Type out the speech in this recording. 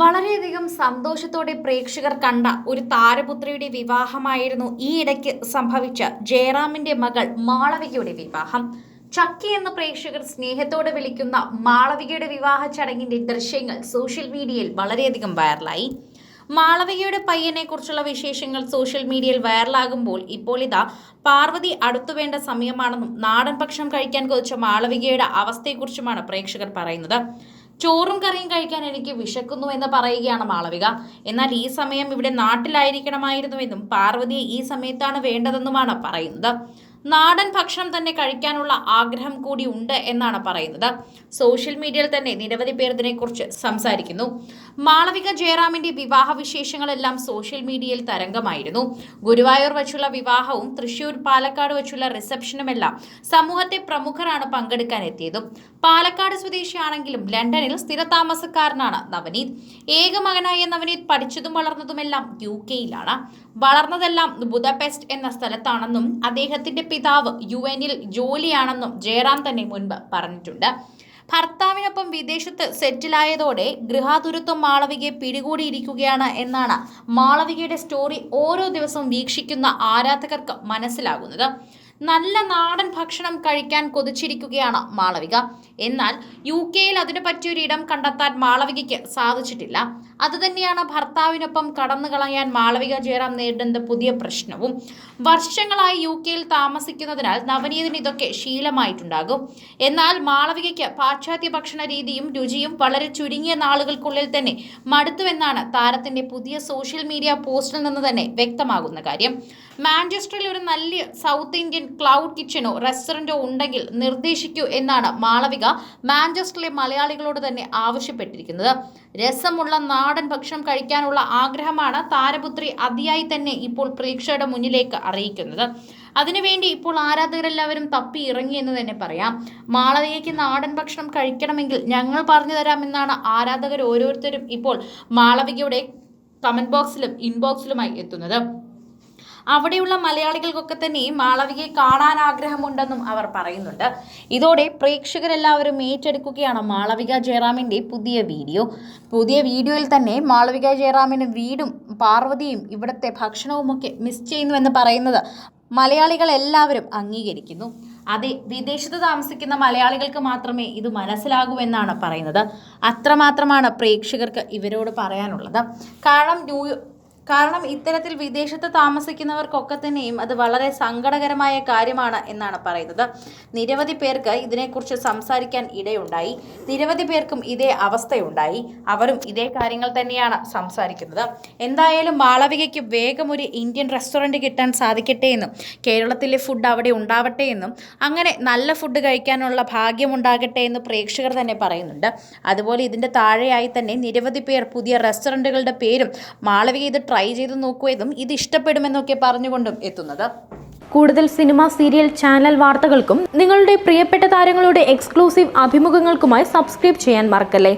വളരെയധികം സന്തോഷത്തോടെ പ്രേക്ഷകർ കണ്ട ഒരു താരപുത്രിയുടെ വിവാഹമായിരുന്നു ഈ ഇടയ്ക്ക് സംഭവിച്ച ജയറാമിന്റെ മകൾ മാളവികയുടെ വിവാഹം. ചക്കി എന്ന പ്രേക്ഷകർ സ്നേഹത്തോടെ വിളിക്കുന്ന മാളവികയുടെ വിവാഹ ചടങ്ങിന്റെ ദൃശ്യങ്ങൾ സോഷ്യൽ മീഡിയയിൽ വളരെയധികം വൈറലായി. മാളവികയുടെ പയ്യനെ കുറിച്ചുള്ള വിശേഷങ്ങൾ സോഷ്യൽ മീഡിയയിൽ വൈറലാകുമ്പോൾ ഇപ്പോൾ ഇതാ പാർവതി അടുത്തു വേണ്ട സമയമാണെന്നും നാടൻ ഭക്ഷണം കഴിക്കാൻ കൊതിച്ച മാളവികയുടെ അവസ്ഥയെക്കുറിച്ചുമാണ് പ്രേക്ഷകർ പറയുന്നത്. ചോറും കറിയും കഴിക്കാൻ എനിക്ക് വിശക്കുന്നു എന്ന് പറയുകയാണ് മാളവിക. എന്നാൽ ഈ സമയം ഇവിടെ നാട്ടിലായിരിക്കണമായിരുന്നുവെന്നും പാർവതിയെ ഈ സമയത്താണ് വേണ്ടതെന്നുമാണ് പറയുന്നത്. നാടൻ ഭക്ഷണം തന്നെ കഴിക്കാനുള്ള ആഗ്രഹം കൂടി ഉണ്ട് എന്നാണ് പറയുന്നത്. സോഷ്യൽ മീഡിയയിൽ തന്നെ നിരവധി പേർ ഇതിനെക്കുറിച്ച് സംസാരിക്കുന്നു. മാളവിക ജയറാമിന്റെ വിവാഹ വിശേഷങ്ങളെല്ലാം സോഷ്യൽ മീഡിയയിൽ തരംഗമായിരുന്നു. ഗുരുവായൂർ വച്ചുള്ള വിവാഹവും തൃശൂർ പാലക്കാട് വച്ചുള്ള റിസപ്ഷനുമെല്ലാം സമൂഹത്തെ പ്രമുഖരാണ് പങ്കെടുക്കാൻ എത്തിയതും. പാലക്കാട് സ്വദേശിയാണെങ്കിലും ലണ്ടനിൽ സ്ഥിരതാമസക്കാരനാണ് നവനീത്. ഏക മകനായ നവനീത് പഠിച്ചതും വളർന്നതുമെല്ലാം യു കെയിലാണ്. വളർന്നതെല്ലാം ബുദപെസ്റ്റ് എന്ന സ്ഥലത്താണെന്നും അദ്ദേഹത്തിന്റെ പിതാവ് യു എനിൽ ജോലിയാണെന്നും ജയറാം തന്നെ മുൻപ് പറഞ്ഞിട്ടുണ്ട്. ഭർത്താവിനൊപ്പം വിദേശത്ത് സെറ്റിലായതോടെ ഗൃഹാതുരത്വം മാളവികയെ പിടികൂടിയിരിക്കുകയാണ് എന്നാണ് മാളവികയുടെ സ്റ്റോറി ഓരോ ദിവസവും വീക്ഷിക്കുന്ന ആരാധകർക്ക് മനസ്സിലാകുന്നത്. നല്ല നാടൻ ഭക്ഷണം കഴിക്കാൻ കൊതിച്ചിരിക്കുകയാണ് മാളവിക. എന്നാൽ യു കെയിൽ അതിനു പറ്റിയൊരു ഇടം കണ്ടെത്താൻ മാളവികയ്ക്ക് സാധിച്ചിട്ടില്ല. അതുതന്നെയാണ് ഭർത്താവിനൊപ്പം കടന്നു കളയാൻ മാളവിക ജയറാം നേരിടുന്ന പുതിയ പ്രശ്നവും. വർഷങ്ങളായി യു കെയിൽ താമസിക്കുന്നതിനാൽ നവനീതിന് ഇതൊക്കെ ശീലമായിട്ടുണ്ടാകും. എന്നാൽ മാളവികയ്ക്ക് പാശ്ചാത്യ ഭക്ഷണ രീതിയും രുചിയും വളരെ ചുരുങ്ങിയ നാളുകൾക്കുള്ളിൽ തന്നെ മടുത്തുവെന്നാണ് താരത്തിന്റെ പുതിയ സോഷ്യൽ മീഡിയ പോസ്റ്റിൽ നിന്ന് തന്നെ വ്യക്തമാകുന്ന കാര്യം. മാഞ്ചസ്റ്ററിൽ ഒരു നല്ല സൗത്ത് ഇന്ത്യൻ ക്ലൗഡ് കിച്ചണോ റെസ്റ്റോറന്റോ ഉണ്ടെങ്കിൽ നിർദ്ദേശിക്കൂ എന്നാണ് മാളവിക മാഞ്ചസ്റ്ററിലെ മലയാളികളോട് തന്നെ ആവശ്യപ്പെട്ടിരിക്കുന്നത്. രസമുള്ള നാടൻ ഭക്ഷണം കഴിക്കാനുള്ള ആഗ്രഹമാണ് താരപുത്രി അതിയായി തന്നെ ഇപ്പോൾ പ്രേക്ഷകരുടെ മുന്നിലേക്ക് അറിയിക്കുന്നത്. അതിനുവേണ്ടി ഇപ്പോൾ ആരാധകരെല്ലാവരും തപ്പി ഇറങ്ങി എന്ന് തന്നെ പറയാം. മാളവികയ്ക്ക് നാടൻ ഭക്ഷണം കഴിക്കണമെങ്കിൽ ഞങ്ങൾ പറഞ്ഞു തരാമെന്നാണ് ആരാധകർ ഓരോരുത്തരും ഇപ്പോൾ മാളവികയുടെ കമന്റ് ബോക്സിലും ഇൻബോക്സിലുമായി എത്തുന്നത്. അവിടെയുള്ള മലയാളികൾക്കൊക്കെ തന്നെ മാളവികയെ കാണാൻ ആഗ്രഹമുണ്ടെന്നും അവർ പറയുന്നുണ്ട്. ഇതോടെ പ്രേക്ഷകരെല്ലാവരും ഏറ്റെടുക്കുകയാണ് മാളവിക ജയറാമിന്റെ പുതിയ വീഡിയോ. പുതിയ വീഡിയോയിൽ തന്നെ മാളവിക ജയറാമിന് വീടും പാർവതിയും ഇവിടുത്തെ ഭക്ഷണവുമൊക്കെ മിസ് ചെയ്യുന്നുവെന്ന് പറയുന്നത് മലയാളികൾ എല്ലാവരും അംഗീകരിക്കുന്നു. അതെ വിദേശത്ത് താമസിക്കുന്ന മലയാളികൾക്ക് മാത്രമേ ഇത് മനസ്സിലാകൂ എന്നാണ് പറയുന്നത്. അത്രമാത്രമാണ് പ്രേക്ഷകർക്ക് ഇവരോട് പറയാനുള്ളത്. കാരണം ന്യൂ കാരണം ഇത്തരത്തിൽ വിദേശത്ത് താമസിക്കുന്നവർക്കൊക്കെ തന്നെയും അത് വളരെ സങ്കടകരമായ കാര്യമാണ് എന്നാണ് പറയുന്നത്. നിരവധി പേർക്ക് ഇതിനെക്കുറിച്ച് സംസാരിക്കാൻ ഇടയുണ്ടായി. നിരവധി പേർക്കും ഇതേ അവസ്ഥയുണ്ടായി. അവരും ഇതേ കാര്യങ്ങൾ തന്നെയാണ് സംസാരിക്കുന്നത്. എന്തായാലും മാളവികയ്ക്ക് വേഗം ഒരു ഇന്ത്യൻ റെസ്റ്റോറന്റ് കിട്ടാൻ സാധിക്കട്ടെ എന്നും കേരളത്തിലെ ഫുഡ് അവിടെ ഉണ്ടാവട്ടെ എന്നും അങ്ങനെ നല്ല ഫുഡ് കഴിക്കാനുള്ള ഭാഗ്യമുണ്ടാകട്ടെ എന്ന് പ്രേക്ഷകർ തന്നെ പറയുന്നുണ്ട്. അതുപോലെ ഇതിന്റെ താഴെയായി തന്നെ നിരവധി പേർ പുതിയ റെസ്റ്റോറന്റുകളുടെ പേരും മാളവിക ഇത് ട്രൈ ചെയ്ത് നോക്കുവതും ഇത് ഇഷ്ടപ്പെടുമെന്നൊക്കെ പറഞ്ഞുകൊണ്ടും എത്തുന്നത്. കൂടുതൽ സിനിമ സീരിയൽ ചാനൽ വാർത്തകൾക്കും നിങ്ങളുടെ പ്രിയപ്പെട്ട താരങ്ങളുടെ എക്സ്ക്ലൂസീവ് അഭിമുഖങ്ങൾക്കുമായി സബ്സ്ക്രൈബ് ചെയ്യാൻ മറക്കല്ലേ?